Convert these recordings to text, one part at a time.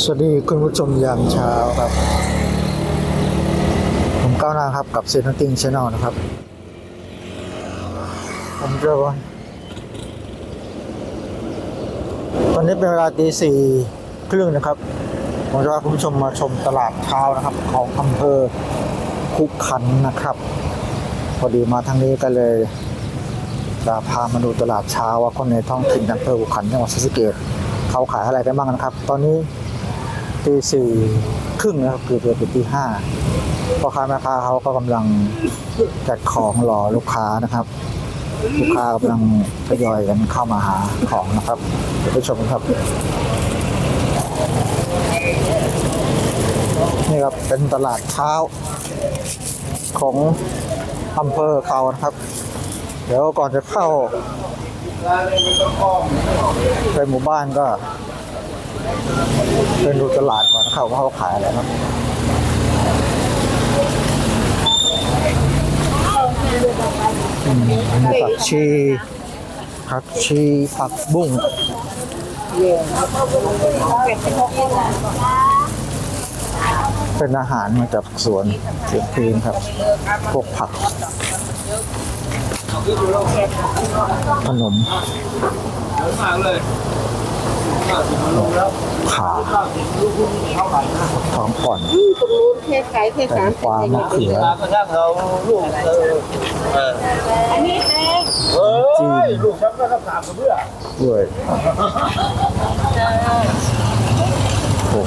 สวัสดีคุณผู้ชมยามเช้าครับ ผมก้าวหน้าครับกับเซนติงช n แนลนะครับ ผมจะตอนนี้เป็นเวลาตีสี่ครึ่งนะครับ ผมจะพาคุณผู้ชมมาชมตลาดเช้านะครับ ของอำเภอคุกขันนะครับ พอดีมาทางนี้ก็เลยจะพามาดูตลาดเช้าว่าคนในท้องถิ่นอำเภอคุกขันจังหวัดศรีสะเกษเขาขายอะไรกันบ้างนะครับ ตอนนี้ ตีสี่ครึ่งนะครับคือเกือบตีห้าพ่อค้าแม่ค้าเขาก็กำลังจัดของรอลูกค้านะครับ ลูกค้ากำลังทยอยกันเข้ามาหาของนะครับเดี๋ยวไปชมกันครับ นี่ครับเป็นตลาดเช้าของอำเภอเขานะครับ เดี๋ยวก่อนจะเข้าไปหมู่บ้านก็ เป็นดูตลาดก่อนนะครับว่าเขาขายอะไรครับอืมผักชีผักชีผักบุ้งเป็นอาหารมาจากสวนเสวนครีนครับ พวกผัก ขนมมากเลย ขาท้องก่อนตรงนู้นเทศไก่เทแตสางมกวามะเขือกระทั่งเราลูกเออเอออันนี้แดงเฮ้ยลูกฉันก็ต้องถามกับเพื่อด้วยโอ้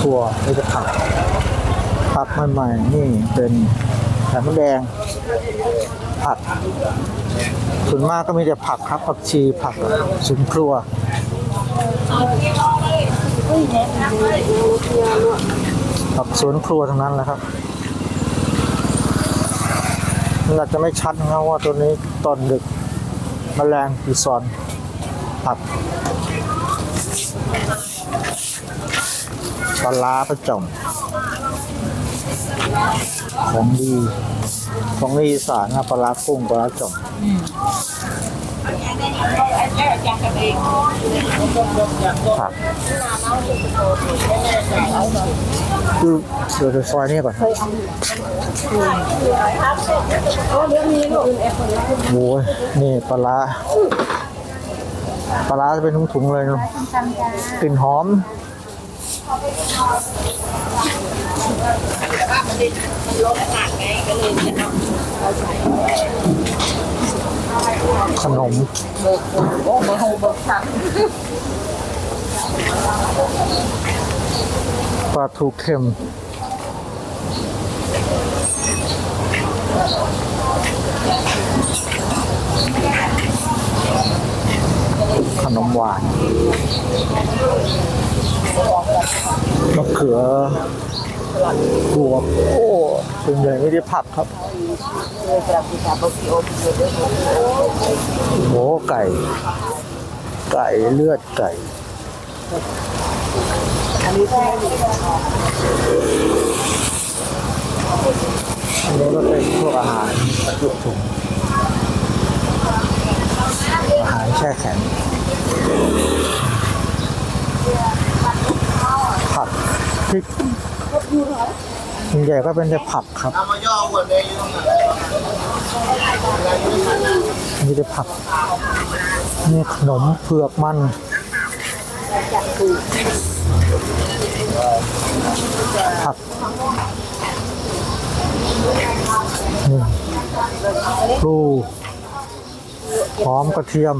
ถั่วนี่จะผักผักใหม่ๆนี่เป็นแหนมแดง ผักส่วนมากก็มีแต่ผักครับผักชีผักสุนครัว ผักสวนครัวทั้งนั้นแหละครับมันอาจจะไม่ชัดนะว่าตัวนี้ตอนดึกมแมลงปีซอนผักปลาประจ่อมของดีของดีอีสานนะปลากุ้งปลา ผักคือเดี๋ยวซอยนี้ก่อนโอ้ยนี่ปลาปลาจะเป็นถุงๆเลยเนอะกลิ่นหอมขนมโอ้มาหูบอกสั่ งปลาทูเค็มขนมหวานมะเขือ บวบโอ้ส่วนใหญ่ไม่ได้ผักครับโอเคเด้อหไก่ ไก่เลือดไก่อันนี้ก็เป็นพวกอาหารบรรจุถุงอาหารแช่แข็งผักพริก ส่วนใหญ่ก็เป็นแต่ผักครับนี่แต่ผักนี่ขนมเผือกมันผักนี่ปลูหอมกระเทียม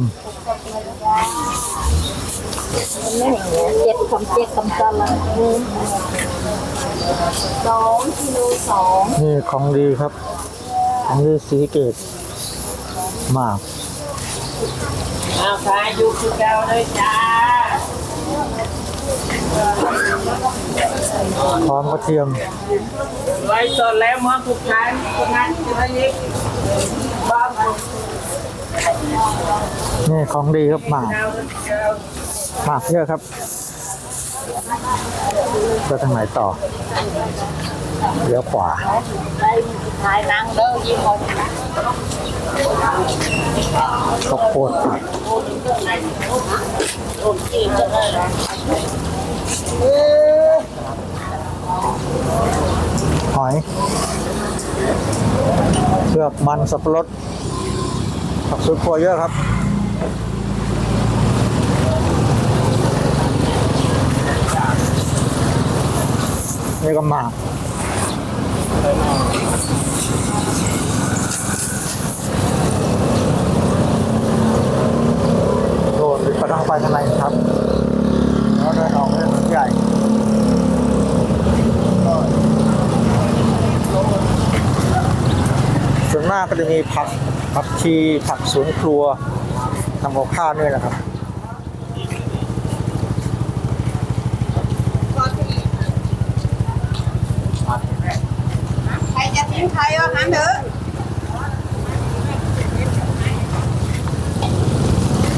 ไม่เห็นเนี่ยเจ็ดคำเจ็ดคำจันละ สองกิโลสองนี่ของดีครับ ของดีสีเกตมากอ้าวขายอยู่คือเก่าเลยจ้าหอมกระเทียมไว้สดแล้วมองทุกท่านทุกท่านจะได้ยินบ้านนี่ของดีครับหมากเก่าเก่าหมากเยอะครับ ไปทางไหนต่อเลี้ยวขวาได้ทายนางเด้อยี่ห้อข้าวโพดผัดโอนจีนจะได้หอยเผือกมันสับปะรดผักสวนครัวเยอะครับ นี่ก็หมากโดนไปทางไปทางในครับ แล้วเดินออกไปถนนใหญ่ส่วนมากก็จะมีผักผักชีผักสวนครัวทำกับข้าวนี่แหละครับ ใครจะทิ้งใครวะหันเถอะ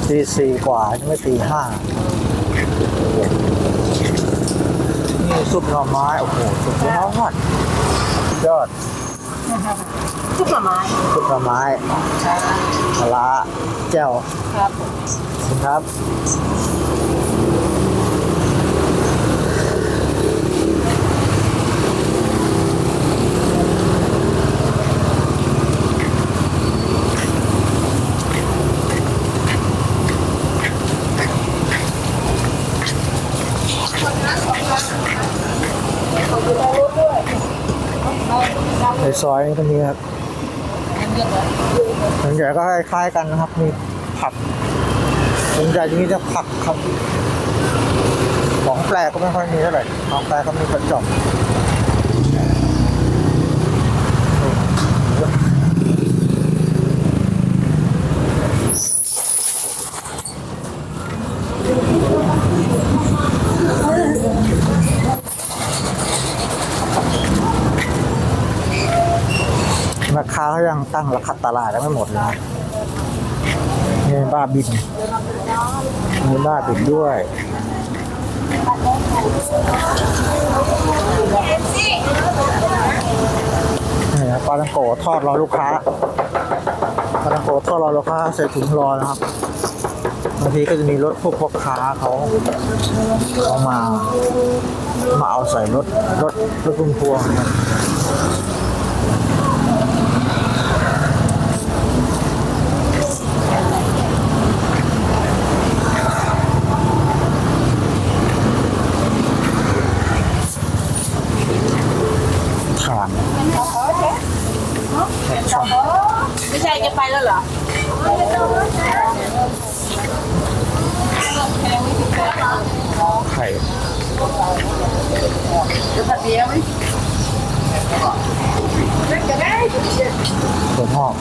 ตีสี่กว่ายังไม่ตีห้านี่ซุปหน่อไม้โอ้โหสุดยอดสุดยอดทุกหน่อไม้ซุปหน่อไม้ปลาร้าแจ่วครับขอบคุณครับ ซอยนี้ก็มีครับส่วนใหญ่ก็คล้ายๆกันนะครับ มีผักส่วนใหญ่จะมีแต่ผักครับ ของแปลกก็ไม่ค่อยมีเท่าไหร่ของแปลกก็มีกระจอกราคาเขา ยังตั้งราคาตลาดยังไม่หมดเลยนะนี่บ้าบินมีบ้าบินด้วยนี่ครับปลาตังโกทอดรอลูกค้าปลาตังโกทอดรอลูกค้าใส่ถุงรอนะครับบางทีก็จะมีรถพวกพ่อค้าเขาเขามา มาเอาใส่รถรถรถพุ่มพวงนะครับทานช่อง ไม่ใช่จะไปแล้วเหรอ ไข่จะผัดเดียวไหมจะได้ตัวหอก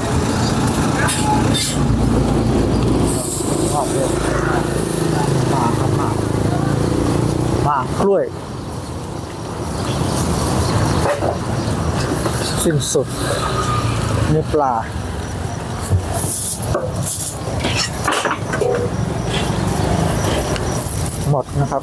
หอกด้วยหมาครับหมามากกล้วย สิ้นสุดเนื้อปลา หมดนะครับ